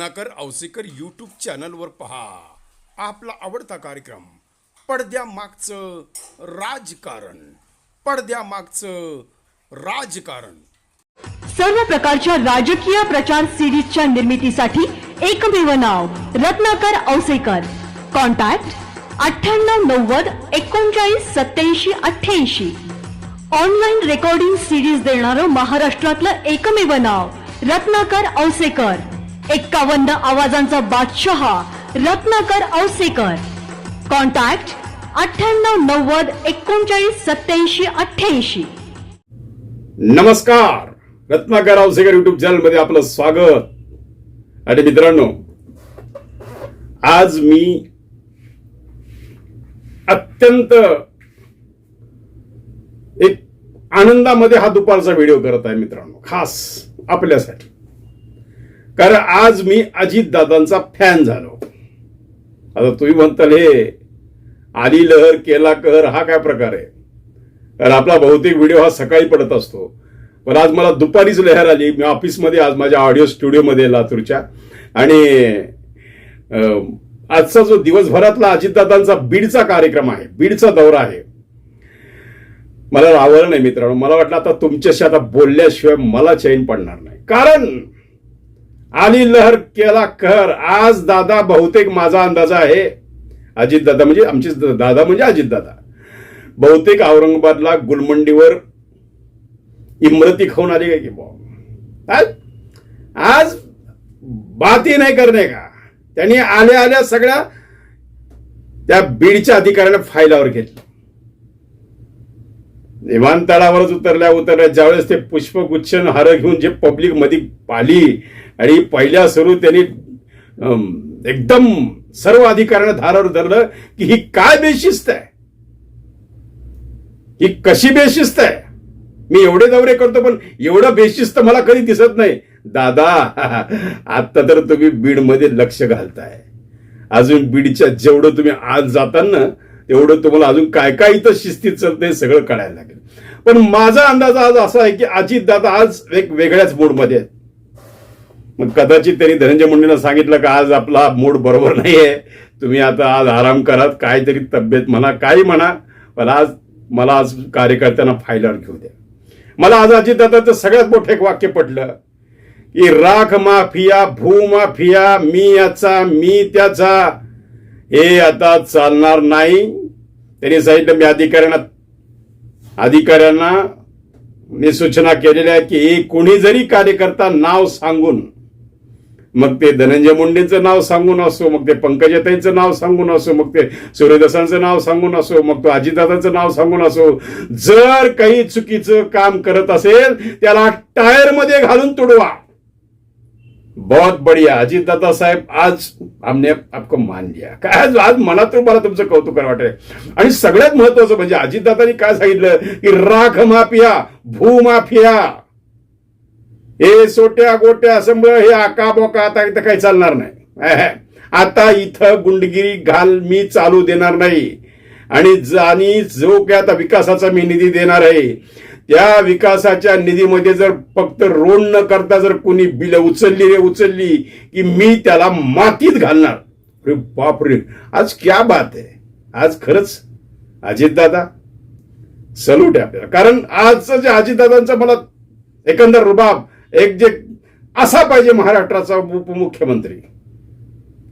Ratnakar Ausekar YouTube चॅनलवर पहा. आपला आवडता कार्यक्रम पडद्यामागचं राजकारण. पडद्यामागचं राजकारण. सर्व प्रकारच्या राजकीय प्रचार सिरीजच्या निर्मितीसाठी एकमेव नाव रत्नाकर औसेकर कॉन्टॅक्ट अठ्ठ्याण्णव नव्वद एकोणचाळीस सत्याऐंशी अठ्ठ्याऐंशी. ऑनलाईन रेकॉर्डिंग सिरीज देणारं महाराष्ट्रातलं एकमेव नाव रत्नाकर औसेकर एक्कावन्न आवाजांचा बादशहा रत्नाकर औसेकर. कॉन्टॅक्ट अठ्ठ्याण्णव नव्वद एकोणचाळीस सत्याऐंशी अठ्ठ्याऐंशी. नमस्कार. रत्नाकर औसेकर युट्यूब चॅनलमध्ये आपलं स्वागत. आणि मित्रांनो आज मी अत्यंत एक आनंदामध्ये हा दुपारचा व्हिडिओ करत आहे मित्रांनो खास आपल्यासाठी. कारण आज मी अजितदादांचा फॅन झालो. आता तुम्ही म्हणताल हे आली लहर केला कहर हा काय प्रकार आहे? कारण आपला बहुतेक व्हिडिओ हा सकाळी पडत असतो. पण आज मला दुपारीच लहर आली. मी ऑफिसमध्ये आज माझ्या ऑडिओ स्टुडिओमध्ये लातूरच्या. आणि आजचा जो दिवसभरातला अजितदादांचा बीडचा कार्यक्रम आहे बीडचा दौरा आहे. मला रावलं नाही मित्रांनो. मला वाटलं आता तुमच्याशी आता बोलल्याशिवाय मला चैन पडणार नाही. कारण आणि लहर केला कहर. आज दादा बहुतेक माझा अंदाज आहे अजित दादा म्हणजे आमचे दादा म्हणजे अजित दादा बहुतेक औरंगाबादला गुलमंडीवर इमरती खाऊन आली काय की बुवा? आज बाती नाही करणे का? त्यांनी आल्या आल्या सगळ्या त्या बीडच्या अधिकाऱ्याला फायलावर घेतलं. विमानतळावरच उतरल्या उतरल्या. ज्यावेळेस ते पुष्पगुच्छ हार घेऊन जे पब्लिकमध्ये पाली आणि पहिल्या सुरू त्यांनी एकदम सर्व अधिकाऱ्यांना धारावर धरलं की ही काय बेशिस्त आहे? ही कशी बेशिस्त आहे? मी एवढे दौरे करतो पण एवढं बेशिस्त मला कधी दिसत नाही. दादा आता तर तुम्ही बीडमध्ये लक्ष घालताय. अजून बीडच्या जेवढं तुम्ही आज जाताना तेवढं तुम्हाला अजून काय काय इथं शिस्तीत चालतंय सगळं कळायला लागेल. पण माझा अंदाज आज असा आहे की अजित दादा आज एक वेगळ्याच मूडमध्ये आहेत. मग कदाचित त्यांनी धनंजय मुंडेंना सांगितलं का आज आपला मूड बरोबर नाहीये. तुम्ही आता आज आराम करात काहीतरी तब्येत म्हणा काही म्हणा पण आज मला आज कार्यकर्त्यांना फायलावर घेऊ द्या. मला आज अजितदादाचं सगळ्यात मोठं एक वाक्य पडलं की राख माफिया भूमाफिया मी याचा मी त्याचा हे आता चालणार नाही. त्यांनी सांगितलं मी अधिकाऱ्यांना अधिकाऱ्यांना मी सूचना केलेल्या आहे की हे कोणी जरी कार्यकर्ता नाव सांगून मग ते धनंजय मुंडेंचं नाव सांगून असो मग ते पंकजाताईंचं नाव सांगून असो मग ते सूर्यदासांचं नाव सांगून असो मग तो अजितदादांचं नाव सांगून असो. जर काही चुकीचं काम करत असेल त्याला टायरमध्ये घालून तुडवा. बहुत बढ़िया. अजित दादा साहेब आज आमने आपको मान लिया. काय आज आज तर मला तुमचं कौतुक वाटतंय. आणि सगळ्यात महत्वाचं म्हणजे अजितदादांनी काय सांगितलं? की राख माफिया भूमाफिया. हे सोट्या गोट्या समज हे आका बोका आता इथं काही चालणार नाही. आता इथं गुंडगिरी घाल मी चालू देणार नाही. आणि जाणी आणि जो काय आता विकासाचा मी निधी देणार आहे त्या विकासाच्या निधीमध्ये जर फक्त रोड न करता जर कोणी बिल उचलली रे उचलली की मी त्याला मातीत घालणार. अरे बापरे. आज क्या बात आहे. आज खरंच अजितदादा सल्यूट आहे आपल्याला. कारण आजचं जे अजितदादांचं मला एकंदर रुबाब एक जे असा पाहिजे महाराष्ट्राचा उपमुख्यमंत्री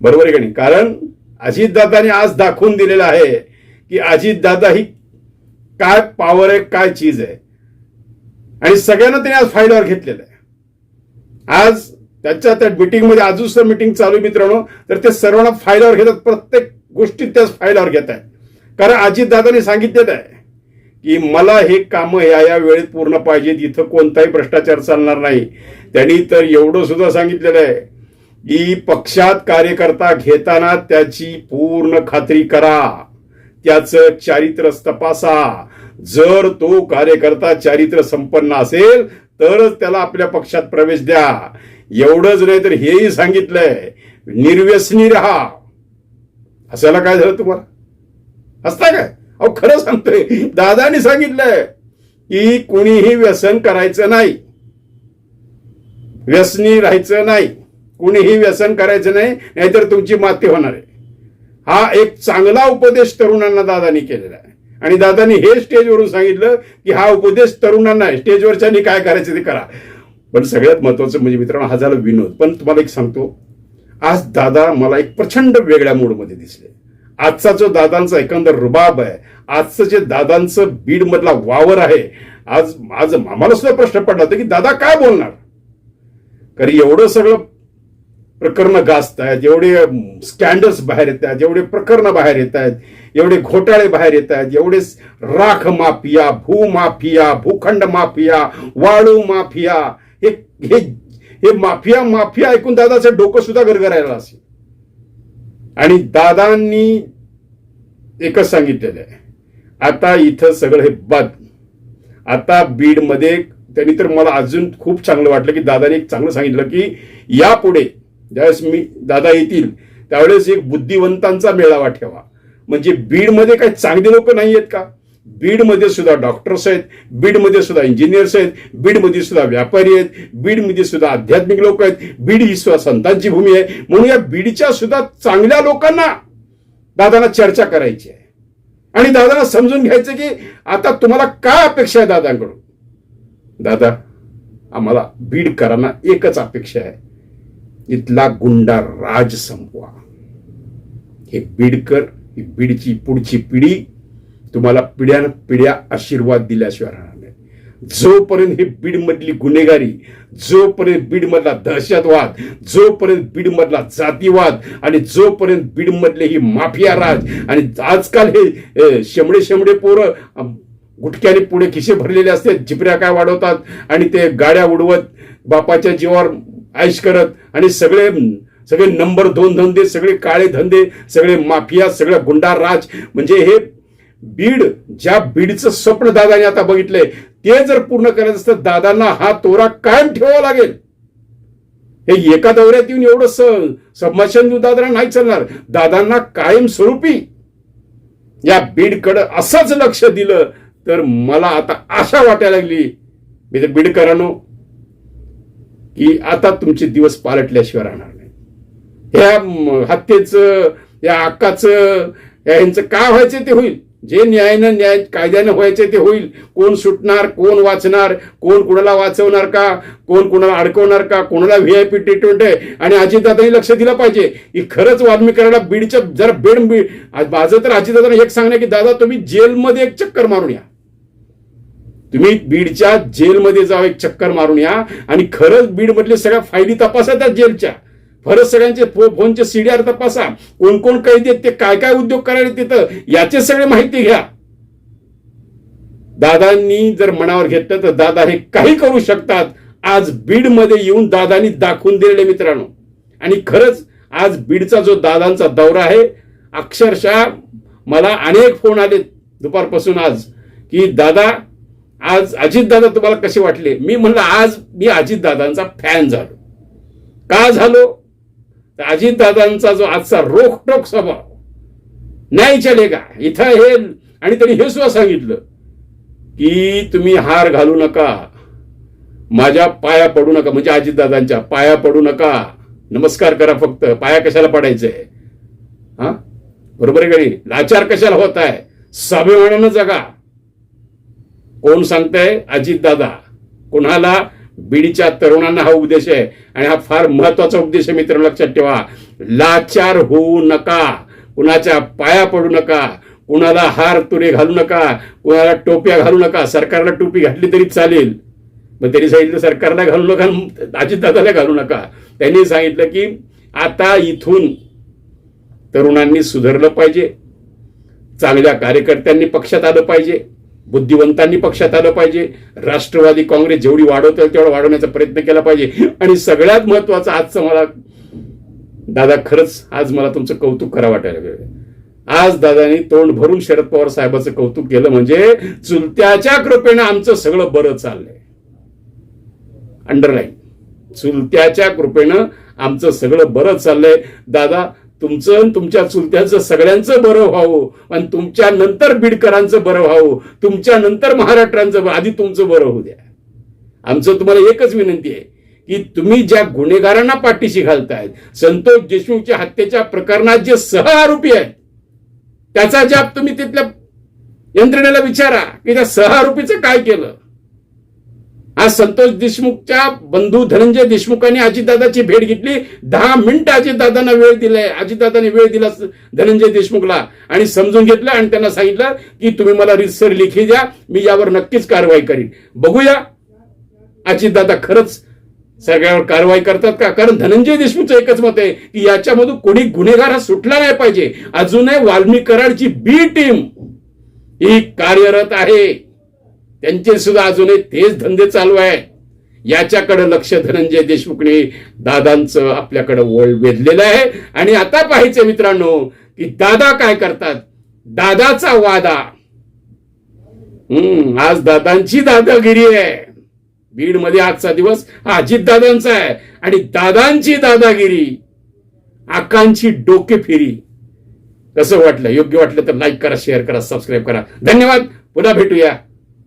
बरोबर आहे का नाही? कारण अजितदादाने आज दाखवून दिलेलं आहे की अजितदादा ही काय पॉवर आहे काय चीज आहे. आणि सगळ्यांना त्याने आज फायद्यावर घेतलेलं आहे. आज त्याच्या त्या मिटिंगमध्ये अजून सर मीटिंग चालू मित्रांनो. तर ते सर्वांना फायद्यावर घेतात प्रत्येक गोष्टीत त्याच फायद्यावर घेत आहे कारण अजितदादाने सांगितलेलं आहे की मला हे कामं या या वेळेत पूर्ण पाहिजेत इथं कोणताही भ्रष्टाचार चालणार नाही. त्यांनी तर एवढं सुद्धा सांगितलेलं आहे की पक्षात कार्यकर्ता घेताना त्याची पूर्ण खात्री करा. त्याचं चारित्र्य तपासा. जर तो कार्यकर्ता चारित्र्य संपन्न असेल तरच त्याला आपल्या पक्षात प्रवेश द्या. एवढंच नाही तर हेही सांगितलंय निर्व्यसनी राहा. असायला काय झालं तुम्हाला? असता काय? अहो खरं सांगतोय दादानी सांगितलंय की कुणीही व्यसन करायचं नाही. व्यसनी राहायचं नाही. कुणीही व्यसन करायचं नाही नाहीतर तुमची माती होणार आहे. हा एक चांगला उपदेश तरुणांना दादानी केलेला आहे. आणि दादानी हे स्टेजवरून सांगितलं की हा उपदेश तरुणांना आहे. स्टेजवरच्यानी काय करायचं ते करा. पण सगळ्यात महत्वाचं म्हणजे मित्रांनो हा झाला विनोद. पण तुम्हाला एक सांगतो आज दादा मला एक प्रचंड वेगळ्या मूडमध्ये दिसले. आजचा जो दादांचा एकंदर रुबाब आहे आजचं जे दादांचं बीड मधला वावर आहे आज आज आम्हाला सुद्धा प्रश्न पडला होता की दादा काय बोलणार? कारण एवढं सगळं प्रकरणं गाजत आहेत एवढे स्कॅन्डल्स बाहेर येत आहेत एवढे प्रकरणं बाहेर येत आहेत एवढे घोटाळे बाहेर येत आहेत एवढे राख माफिया भूमाफिया भूखंड माफिया वाळू माफिया हे हे हे माफिया माफिया ऐकून दादाचं डोकं सुद्धा गरगरायला असेल. आणि दादांनी एकच सांगितलेलं आहे. आता इथं सगळं हे बंद. आता बीडमध्ये त्यांनी तर मला अजून खूप चांगलं वाटलं की दादाने एक चांगलं सांगितलं की यापुढे ज्यावेळेस मी दादा येतील त्यावेळेस एक बुद्धिवंतांचा मेळावा ठेवा. म्हणजे बीडमध्ये काही चांगले लोक नाही आहेत का? बीडमध्ये सुद्धा डॉक्टर्स आहेत बीडमध्ये सुद्धा इंजिनियर्स आहेत बीडमध्ये सुद्धा व्यापारी आहेत बीडमध्ये सुद्धा आध्यात्मिक लोक आहेत बीड ही सुद्धा संतांची भूमी आहे. म्हणून या बीडच्या सुद्धा चांगल्या लोकांना दादांना चर्चा करायची आहे. आणि दादांना समजून घ्यायचं की आता तुम्हाला काय अपेक्षा आहे दादांकडून? दादा आम्हाला बीडकरांना एकच अपेक्षा आहे. इथला गुंडा राज संपवा. हे बीडकर ही बीडची पुढची पिढी तुम्हाला पिढ्यान पिढ्या आशीर्वाद दिल्याशिवाय राहणार नाही. जोपर्यंत हे बीडमधली गुन्हेगारी जोपर्यंत बीडमधला दहशतवाद जोपर्यंत बीडमधला जातीवाद आणि जोपर्यंत बीडमधले ही माफिया राज आणि आजकाल हे शेमडे शेमडे पोरं गुटक्याने पुढे खिसे भरलेले असते जिपऱ्या काय वाढवतात आणि ते गाड्या उडवत बापाच्या जीवावर ऐश करत आणि सगळे सगळे नंबर दोन धंदे सगळे काळे धंदे सगळे माफिया सगळं गुंडा राज म्हणजे हे बीड ज्या बीडचं स्वप्न दादाने आता बघितलंय ते जर पूर्ण करायचं असतं दादांना हा तोरा कायम ठेवावा लागेल. हे एका दौऱ्यात येऊन एवढं संभाषण देऊन दादा नाही चालणार. दादांना कायम स्वरूपी. या बीडकडं असंच लक्ष दिलं तर मला आता आशा वाटायला लागली. मी तर बीडकरांनो की आता तुमचे दिवस पालटल्याशिवाय राहणार नाही. ह्या हत्येचं या अक्काचं या यांचं काय व्हायचं ते होईल. जे न्यायानं न्याय कायद्यानं व्हायचे ते होईल. कोण सुटणार कोण वाचणार कोण कुणाला वाचवणार का कोण कुणाला अडकवणार का कोणाला व्ही आय पी ट्रीटमेंट आहे? आणि अजितदादांनी लक्ष दिलं पाहिजे. की खरंच वाल्मिकराला बीडच्या जरा बेड बीड माझं तर अजितदादांना एक सांगणं की दादा तुम्ही जेलमध्ये एक चक्कर मारून या. तुम्ही बीडच्या जेलमध्ये जाऊ एक चक्कर मारून या. आणि खरंच बीडमधले सगळ्या फायली तपासा त्या जेलच्या. परत सगळ्यांचे फो- फोनचे सीडीआर तपासा. कोण कोण कैदी आहेत ते काय काय उद्योग करायला तिथं याचे सगळे माहिती घ्या. दादांनी जर मनावर घेतलं तर दादा हे काही करू शकतात. आज बीडमध्ये येऊन दादांनी दाखवून दिलेले मित्रांनो. आणि खरंच आज बीडचा जो दादांचा दौरा आहे अक्षरशः मला अनेक फोन आले दुपारपासून आज की दादा आज अजितदादा तुम्हाला कसे वाटले? मी म्हणलं आज मी अजितदादांचा फॅन झालो. का झालो? अजितदादांचा जो आजचा रोखटोक स्वभाव नाही चलेगा इथं हे आणि त्यांनी हे सुद्धा सांगितलं की तुम्ही हार घालू नका माझ्या पाया पडू नका म्हणजे अजितदादांच्या पाया पडू नका. नमस्कार करा फक्त पाया कशाला पडायचंय हा? बरोबर आहे का नाही? लाचार कशाला होत आहे? स्वाभिमानानं जगा. कोण सांगताय? अजितदादा. कुणाला बीडीच्या तरुणांना हा उद्देश आहे. आणि हा फार महत्त्वाचा उद्देश आहे मित्र लक्षात ठेवा. लाचार होऊ नका. कुणाच्या पाया पडू नका. कुणाला हार तुरे घालू नका. कुणाला टोप्या घालू नका. सरकारला टोपी घातली तरी चालेल. मग त्यांनी सांगितलं सरकारला घालू नका. अजितदादाला घालू नका. त्यांनी सांगितलं की आता इथून तरुणांनी सुधारलं पाहिजे. चांगल्या कार्यकर्त्यांनी पक्षात आलं पाहिजे. बुद्धिवंतांनी पक्षात आलं पाहिजे. राष्ट्रवादी काँग्रेस जेवढी वाढवता येईल तेवढा वाढवण्याचा प्रयत्न केला पाहिजे. आणि सगळ्यात महत्वाचं आजचं मला दादा खरंच आज मला तुमचं कौतुक करा वाटायला लागलं आज दादानी तोंड भरून शरद पवार साहेबाचं कौतुक केलं म्हणजे चुलत्याच्या कृपेनं आमचं सगळं बरं चाललंय. अंडरलाईन चुलत्याच्या कृपेनं आमचं सगळं बरं चाललंय. दादा तुमचं आणि तुमच्या चुलत्याचं सगळ्यांचं बरं व्हावं आणि तुमच्या नंतर बीडकरांचं बरं व्हावं तुमच्या नंतर महाराष्ट्रांचं आधी तुमचं बरं होऊ द्या. आमचं तुम्हाला एकच विनंती आहे की तुम्ही ज्या गुन्हेगारांना पाठीशी घालतायत संतोष देशमुखच्या हत्येच्या प्रकरणात जे सह आरोपी आहेत त्याचा जाब तुम्ही तिथल्या यंत्रणेला विचारा की त्या सह आरोपीचं काय केलं. आज संतोष देशमुखच्या बंधू धनंजय देशमुखांनी अजितदादाची भेट घेतली. दहा मिनिटं अजितदादांना वेळ दिलाय. अजितदादांनी वेळ दिला धनंजय देशमुखला. आणि समजून घेतलं आणि त्यांना सांगितलं की तुम्ही मला रितसर लिखी द्या. मी यावर नक्कीच कारवाई करीन. बघूया. अजितदादा खरंच सगळ्यावर कारवाई करतात का? कारण धनंजय देशमुखचं एकच मत आहे की याच्यामधून कोणी गुन्हेगार हा सुटला नाही पाहिजे. अजूनही वाल्मी कराडची बी टीम ही कार्यरत आहे. त्यांचे सुद्धा अजूनही तेच धंदे चालू आहे. याच्याकडे लक्ष धनंजय देशमुखने दादांचं आपल्याकडे ओळ वेधलेलं आहे. आणि आता पाहायचं मित्रांनो की दादा काय करतात? दादाचा वादा. हम्म आज दादांची दादागिरी आहे. बीडमध्ये आजचा दिवस हा अजित दादांचा आहे. आणि दादांची दादागिरी आकांची डोके फिरी. कसं वाटलं? योग्य वाटलं तर लाईक करा शेअर करा सबस्क्राईब करा. धन्यवाद. पुन्हा भेटूया.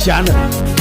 闲的。